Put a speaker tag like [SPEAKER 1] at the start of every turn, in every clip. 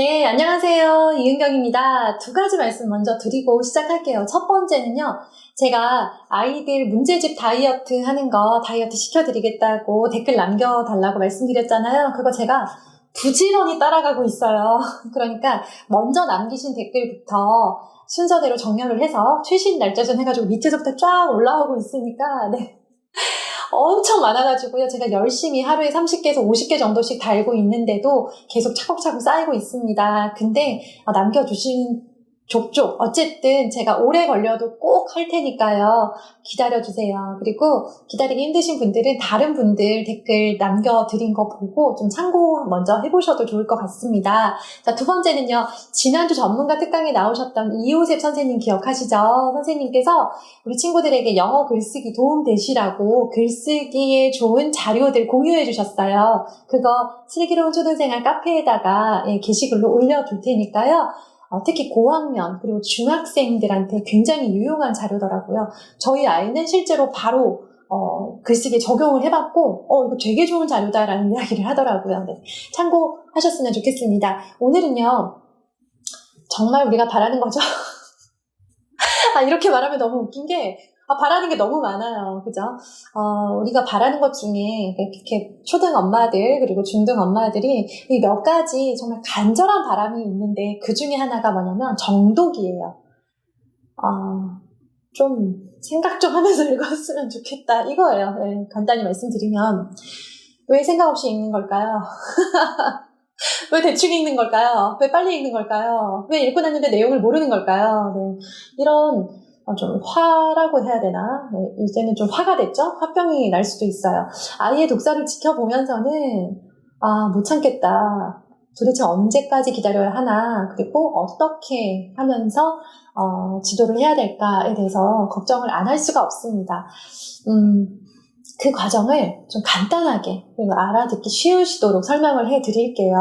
[SPEAKER 1] 네, 안녕하세요. 이은경입니다. 두 가지 말씀 먼저 드리고 시작할게요. 첫 번째는요, 제가 아이들 문제집 다이어트 하는 거 다이어트 시켜드리겠다고 댓글 남겨달라고 말씀드렸잖아요. 그거 제가 부지런히 따라가고 있어요. 그러니까 먼저 남기신 댓글부터 순서대로 정렬을 해서 최신 날짜 전 해가지고 밑에서부터 쫙 올라오고 있으니까, 네. 엄청 많아가지고요. 제가 열심히 하루에 30개에서 50개 정도씩 달고 있는데도 계속 차곡차곡 쌓이고 있습니다. 근데 어, 남겨주신 족족. 어쨌든 제가 오래 걸려도 꼭 할 테니까요. 기다려주세요. 그리고 기다리기 힘드신 분들은 다른 분들 댓글 남겨드린 거 보고 좀 참고 먼저 해보셔도 좋을 것 같습니다. 자, 두 번째는요. 지난주 전문가 특강에 나오셨던 이호셉 선생님 기억하시죠? 선생님께서 우리 친구들에게 영어 글쓰기 도움 되시라고 글쓰기에 좋은 자료들 공유해 주셨어요. 그거 슬기로운 초등생활 카페에다가 예, 게시글로 올려둘 테니까요. 어, 특히 고학년 그리고 중학생들한테 굉장히 유용한 자료더라고요. 저희 아이는 실제로 바로 어, 글쓰기 적용을 해봤고, 어, 이거 되게 좋은 자료다라는 이야기를 하더라고요. 네. 참고하셨으면 좋겠습니다. 오늘은요, 정말 우리가 바라는 거죠. 아, 이렇게 말하면 너무 웃긴 게, 아, 바라는 게 너무 많아요. 그죠? 어, 우리가 바라는 것 중에 이렇게 초등 엄마들, 그리고 중등 엄마들이 이 몇 가지 정말 간절한 바람이 있는데 그 중에 하나가 뭐냐면 정독이에요. 어, 좀 생각 좀 하면서 읽었으면 좋겠다. 이거예요. 네, 간단히 말씀드리면. 왜 생각 없이 읽는 걸까요? 왜 대충 읽는 걸까요? 왜 빨리 읽는 걸까요? 왜 읽고 났는데 내용을 모르는 걸까요? 네, 이런 어, 좀 화라고 해야 되나? 네, 이제는 좀 화가 됐죠? 화병이 날 수도 있어요. 아이의 독서를 지켜보면서는, 아, 못 참겠다. 도대체 언제까지 기다려야 하나? 그리고 어떻게 하면서, 어, 지도를 해야 될까에 대해서 걱정을 안 할 수가 없습니다. 음, 그 과정을 좀 간단하게, 그리고 알아듣기 쉬우시도록 설명을 해 드릴게요.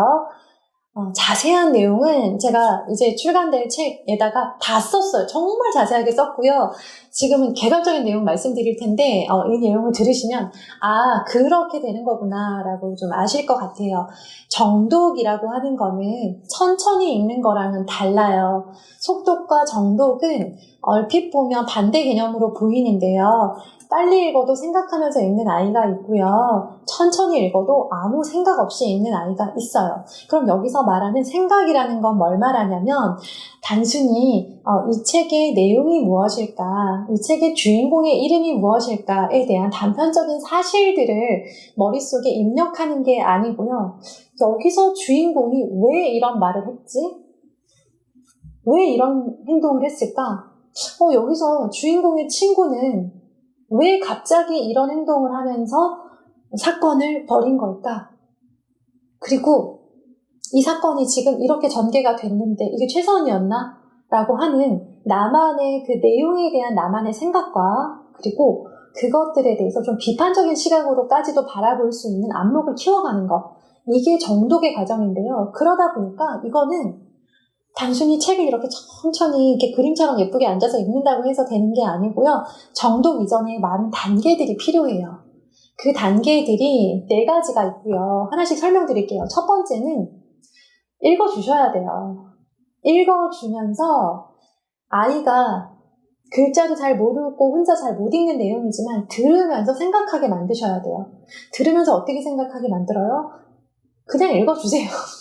[SPEAKER 1] 어, 자세한 내용은 제가 이제 출간될 책에다가 다 썼어요. 정말 자세하게 썼고요. 지금은 개괄적인 내용 말씀드릴 텐데 어, 이 내용을 들으시면 아 그렇게 되는 거구나라고 좀 아실 것 같아요. 정독이라고 하는 거는 천천히 읽는 거랑은 달라요. 속독과 정독은 얼핏 보면 반대 개념으로 보이는데요. 빨리 읽어도 생각하면서 읽는 아이가 있고요. 천천히 읽어도 아무 생각 없이 읽는 아이가 있어요. 그럼 여기서 말하는 생각이라는 건 뭘 말하냐면 단순히 어, 이 책의 내용이 무엇일까, 이 책의 주인공의 이름이 무엇일까에 대한 단편적인 사실들을 머릿속에 입력하는 게 아니고요. 여기서 주인공이 왜 이런 말을 했지? 왜 이런 행동을 했을까? 어, 여기서 주인공의 친구는 왜 갑자기 이런 행동을 하면서 사건을 벌인 걸까? 그리고 이 사건이 지금 이렇게 전개가 됐는데 이게 최선이었나? 라고 하는 나만의 그 내용에 대한 나만의 생각과 그리고 그것들에 대해서 좀 비판적인 시각으로까지도 바라볼 수 있는 안목을 키워가는 것. 이게 정독의 과정인데요. 그러다 보니까 이거는 단순히 책을 이렇게 천천히 이렇게 그림처럼 예쁘게 앉아서 읽는다고 해서 되는 게 아니고요. 정독 이전에 많은 단계들이 필요해요. 그 단계들이 네 가지가 있고요. 하나씩 설명드릴게요. 첫 번째는 읽어주셔야 돼요. 읽어주면서 아이가 글자도 잘 모르고 혼자 잘 못 읽는 내용이지만 들으면서 생각하게 만드셔야 돼요. 들으면서 어떻게 생각하게 만들어요? 그냥 읽어주세요.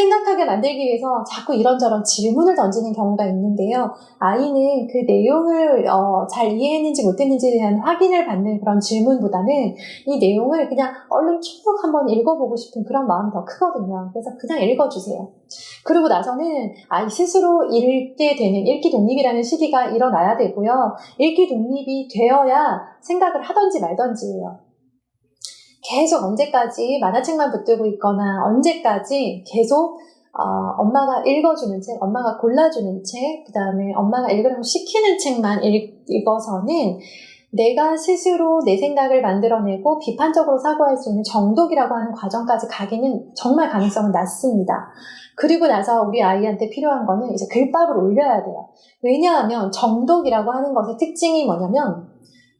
[SPEAKER 1] 생각하게 만들기 위해서 자꾸 이런저런 질문을 던지는 경우가 있는데요. 아이는 그 내용을 어, 잘 이해했는지 못했는지에 대한 확인을 받는 그런 질문보다는 이 내용을 그냥 얼른 쭉 한번 읽어보고 싶은 그런 마음이 더 크거든요. 그래서 그냥 읽어주세요. 그리고 나서는 아이 스스로 읽게 되는 읽기 독립이라는 시기가 일어나야 되고요. 읽기 독립이 되어야 생각을 하던지 말던지예요. 계속 언제까지 만화책만 붙들고 있거나 언제까지 계속 어, 엄마가 읽어주는 책, 엄마가 골라주는 책, 그 다음에 엄마가 읽으라고 시키는 책만 읽, 읽어서는 내가 스스로 내 생각을 만들어내고 비판적으로 사고할 수 있는 정독이라고 하는 과정까지 가기는 정말 가능성은 낮습니다. 그리고 나서 우리 아이한테 필요한 거는 이제 글밥을 올려야 돼요. 왜냐하면 정독이라고 하는 것의 특징이 뭐냐면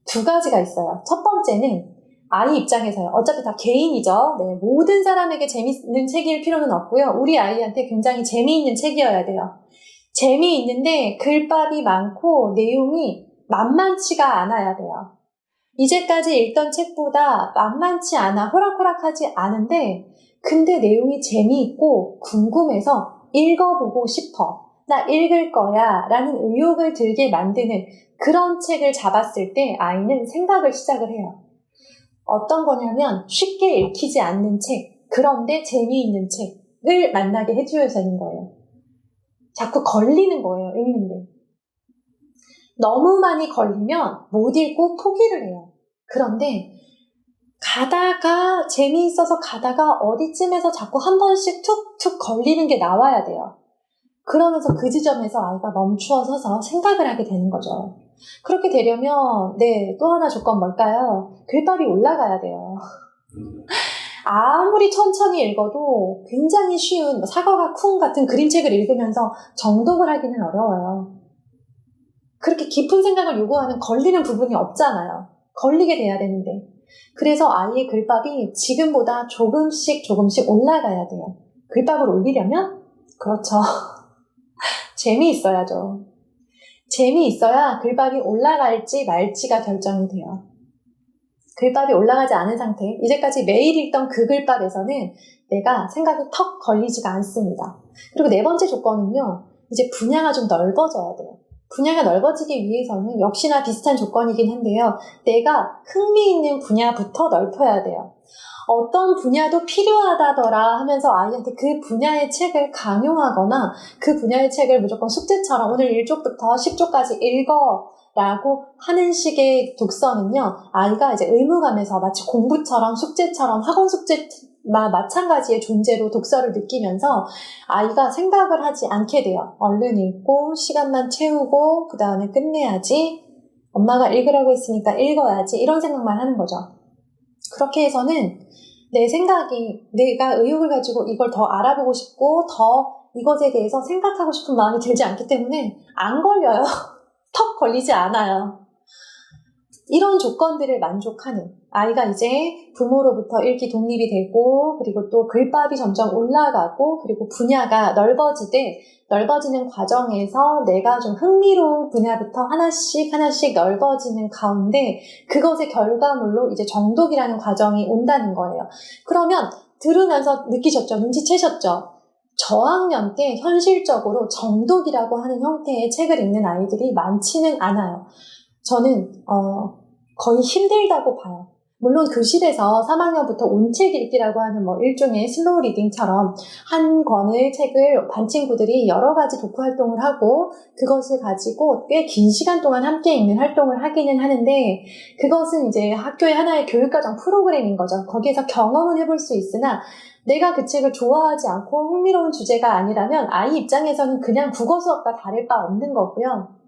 [SPEAKER 1] 두 가지가 있어요. 첫 번째는 아이 입장에서요. 어차피 다 개인이죠. 네, 모든 사람에게 재미있는 책일 필요는 없고요. 우리 아이한테 굉장히 재미있는 책이어야 돼요. 재미있는데 글밥이 많고 내용이 만만치가 않아야 돼요. 이제까지 읽던 책보다 만만치 않아 호락호락하지 않은데 근데 내용이 재미있고 궁금해서 읽어보고 싶어. 나 읽을 거야. 라는 의욕을 들게 만드는 그런 책을 잡았을 때 아이는 생각을 시작을 해요. 어떤 거냐면 쉽게 읽히지 않는 책, 그런데 재미있는 책을 만나게 해줘야 되는 거예요. 자꾸 걸리는 거예요, 읽는데. 너무 많이 걸리면 못 읽고 포기를 해요. 그런데 가다가 재미있어서 가다가 어디쯤에서 자꾸 한 번씩 툭툭 걸리는 게 나와야 돼요. 그러면서 그 지점에서 아이가 멈추어 서서 생각을 하게 되는 거죠. 그렇게 되려면 네, 또 하나 조건 뭘까요? 글밥이 올라가야 돼요. 아무리 천천히 읽어도 굉장히 쉬운 뭐 사과가 쿵 같은 그림책을 읽으면서 정독을 하기는 어려워요. 그렇게 깊은 생각을 요구하는 걸리는 부분이 없잖아요. 걸리게 돼야 되는데. 그래서 아이의 글밥이 지금보다 조금씩 조금씩 올라가야 돼요. 글밥을 올리려면? 그렇죠. 재미있어야죠. 재미있어야 글밥이 올라갈지 말지가 결정이 돼요. 글밥이 올라가지 않은 상태, 이제까지 매일 읽던 그 글밥에서는 내가 생각이 턱 걸리지가 않습니다. 그리고 네 번째 조건은요, 이제 분야가 좀 넓어져야 돼요. 분야가 넓어지기 위해서는 역시나 비슷한 조건이긴 한데요. 내가 흥미 있는 분야부터 넓혀야 돼요. 어떤 분야도 필요하다더라 하면서 아이한테 그 분야의 책을 강요하거나 그 분야의 책을 무조건 숙제처럼 오늘 1쪽부터 10쪽까지 읽어 라고 하는 식의 독서는요, 아이가 이제 의무감에서 마치 공부처럼 숙제처럼 학원 숙제 마찬가지의 존재로 독서를 느끼면서 아이가 생각을 하지 않게 돼요. 얼른 읽고 시간만 채우고 그 다음에 끝내야지. 엄마가 읽으라고 했으니까 읽어야지. 이런 생각만 하는 거죠. 그렇게 해서는 내 생각이 내가 의욕을 가지고 이걸 더 알아보고 싶고 더 이것에 대해서 생각하고 싶은 마음이 들지 않기 때문에 안 걸려요. 턱 걸리지 않아요. 이런 조건들을 만족하는 아이가 이제 부모로부터 읽기 독립이 되고 그리고 또 글밥이 점점 올라가고 그리고 분야가 넓어지되 넓어지는 과정에서 내가 좀 흥미로운 분야부터 하나씩 하나씩 넓어지는 가운데 그것의 결과물로 이제 정독이라는 과정이 온다는 거예요. 그러면 들으면서 느끼셨죠? 눈치채셨죠? 저학년 때 현실적으로 정독이라고 하는 형태의 책을 읽는 아이들이 많지는 않아요. 저는 어, 거의 힘들다고 봐요. 물론 교실에서 3학년부터 온책 읽기라고 하는 뭐 일종의 슬로우 리딩처럼 한 권의 책을 반 친구들이 여러 가지 독후 활동을 하고 그것을 가지고 꽤 긴 시간 동안 함께 읽는 활동을 하기는 하는데 그것은 이제 학교의 하나의 교육과정 프로그램인 거죠. 거기에서 경험은 해볼 수 있으나 내가 그 책을 좋아하지 않고 흥미로운 주제가 아니라면 아이 입장에서는 그냥 국어 수업과 다를 바 없는 거고요.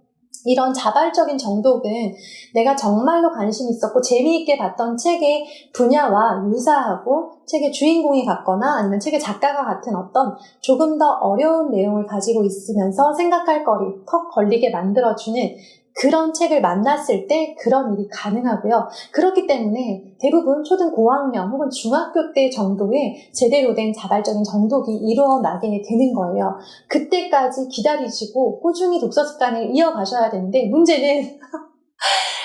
[SPEAKER 1] 이런 자발적인 정독은 내가 정말로 관심 있었고 재미있게 봤던 책의 분야와 유사하고 책의 주인공이 같거나 아니면 책의 작가가 같은 어떤 조금 더 어려운 내용을 가지고 있으면서 생각할 거리, 턱 걸리게 만들어주는 그런 책을 만났을 때 그런 일이 가능하고요. 그렇기 때문에 대부분 초등 고학년 혹은 중학교 때 정도의 제대로 된 자발적인 정독이 이루어나게 되는 거예요. 그때까지 기다리시고 꾸준히 독서 습관을 이어가셔야 되는데 문제는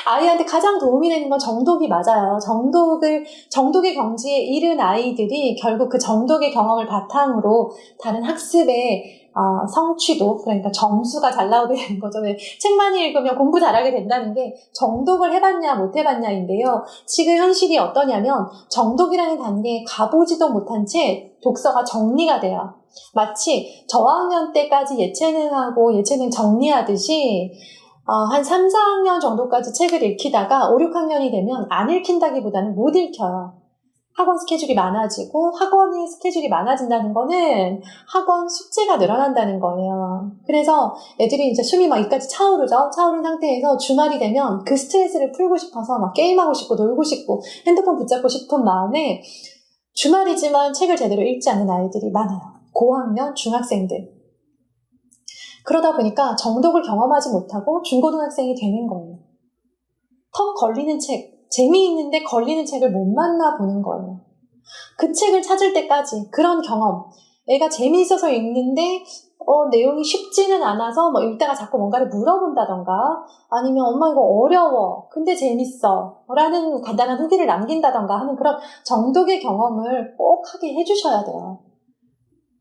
[SPEAKER 1] 아이한테 가장 도움이 되는 건 정독이 맞아요. 정독을, 정독의 경지에 이른 아이들이 결국 그 정독의 경험을 바탕으로 다른 학습에 어, 성취도 그러니까 점수가 잘 나오게 되는 거죠. 책 많이 읽으면 공부 잘하게 된다는 게 정독을 해봤냐 못 해봤냐인데요. 지금 현실이 어떠냐면 정독이라는 단계에 가보지도 못한 채 독서가 정리가 돼요. 마치 저학년 때까지 예체능하고 예체능 정리하듯이 어, 한 3, 4학년 정도까지 책을 읽히다가 5, 6학년이 되면 안 읽힌다기보다는 못 읽혀요. 학원 스케줄이 많아지고 학원이 스케줄이 많아진다는 거는 학원 숙제가 늘어난다는 거예요. 그래서 애들이 이제 숨이 막 이까지 차오르죠. 차오른 상태에서 주말이 되면 그 스트레스를 풀고 싶어서 막 게임하고 싶고 놀고 싶고 핸드폰 붙잡고 싶은 마음에 주말이지만 책을 제대로 읽지 않는 아이들이 많아요. 고학년 중학생들. 그러다 보니까 정독을 경험하지 못하고 중고등학생이 되는 거예요. 턱 걸리는 책, 재미있는데 걸리는 책을 못 만나 보는 거예요. 그 책을 찾을 때까지 그런 경험. 애가 재미있어서 읽는데 어, 내용이 쉽지는 않아서 뭐 읽다가 자꾸 뭔가를 물어본다던가 아니면 엄마 이거 어려워 근데 재밌어 라는 간단한 후기를 남긴다던가 하는 그런 정독의 경험을 꼭 하게 해주셔야 돼요.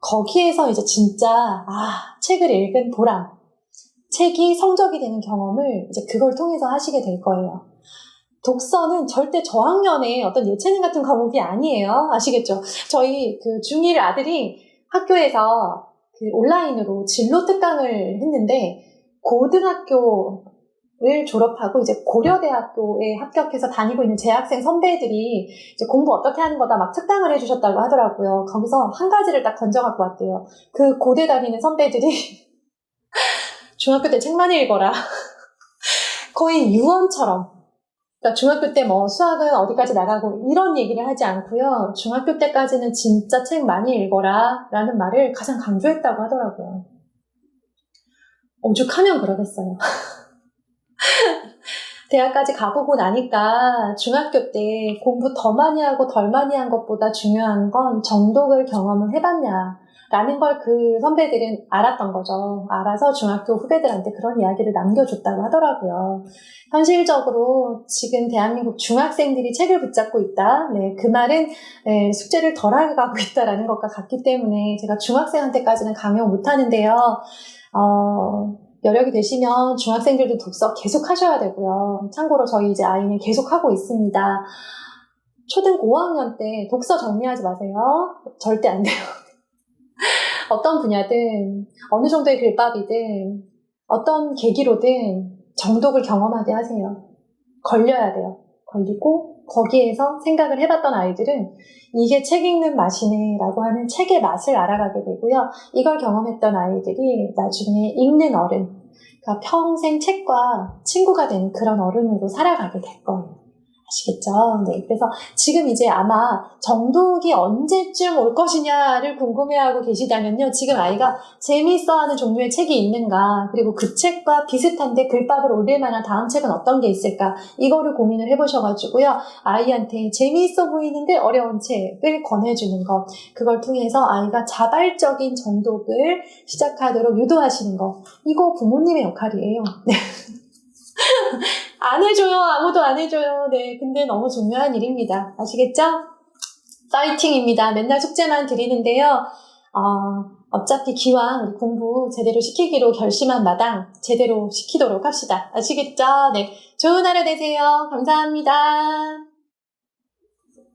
[SPEAKER 1] 거기에서 이제 진짜 아 책을 읽은 보람 책이 성적이 되는 경험을 이제 그걸 통해서 하시게 될 거예요. 독서는 절대 저학년의 어떤 예체능 같은 과목이 아니에요. 아시겠죠? 저희 그 중1 아들이 학교에서 그 온라인으로 진로 특강을 했는데 고등학교를 졸업하고 이제 고려대학교에 합격해서 다니고 있는 재학생 선배들이 이제 공부 어떻게 하는 거다 막 특강을 해주셨다고 하더라고요. 거기서 한 가지를 딱 던져갖고 왔대요. 그 고대 다니는 선배들이 중학교 때 책만 읽어라. 거의 유언처럼. 그러니까 중학교 때 뭐 수학은 어디까지 나가고 이런 얘기를 하지 않고요. 중학교 때까지는 진짜 책 많이 읽어라 라는 말을 가장 강조했다고 하더라고요. 오죽하면 그러겠어요. 대학까지 가보고 나니까 중학교 때 공부 더 많이 하고 덜 많이 한 것보다 중요한 건 정독을 경험을 해봤냐. 라는 걸 그 선배들은 알았던 거죠. 알아서 중학교 후배들한테 그런 이야기를 남겨줬다고 하더라고요. 현실적으로 지금 대한민국 중학생들이 책을 붙잡고 있다. 네, 그 말은 네, 숙제를 덜하게 가고 있다라는 것과 같기 때문에 제가 중학생한테까지는 강요 못 하는데요. 어, 여력이 되시면 중학생들도 독서 계속 하셔야 되고요. 참고로 저희 이제 아이는 계속 하고 있습니다. 초등 5학년 때 독서 정리하지 마세요. 절대 안 돼요. 어떤 분야든 어느 정도의 글밥이든 어떤 계기로든 정독을 경험하게 하세요. 걸려야 돼요. 걸리고 거기에서 생각을 해봤던 아이들은 이게 책 읽는 맛이네 라고 하는 책의 맛을 알아가게 되고요. 이걸 경험했던 아이들이 나중에 읽는 어른, 그러니까 평생 책과 친구가 되는 그런 어른으로 살아가게 될 거예요. 아시겠죠? 네. 그래서 지금 이제 아마 정독이 언제쯤 올 것이냐를 궁금해하고 계시다면요. 지금 아이가 재미있어하는 종류의 책이 있는가, 그리고 그 책과 비슷한데 글밥을 올릴 만한 다음 책은 어떤 게 있을까, 이거를 고민을 해보셔가지고요. 아이한테 재미있어 보이는데 어려운 책을 권해주는 것, 그걸 통해서 아이가 자발적인 정독을 시작하도록 유도하시는 것, 이거 부모님의 역할이에요. 네. 안 해줘요. 아무도 안 해줘요. 네. 근데 너무 중요한 일입니다. 아시겠죠? 파이팅입니다. 맨날 숙제만 드리는데요. 어, 어차피 기왕 공부 제대로 시키기로 결심한 마당 제대로 시키도록 합시다. 아시겠죠? 네. 좋은 하루 되세요. 감사합니다.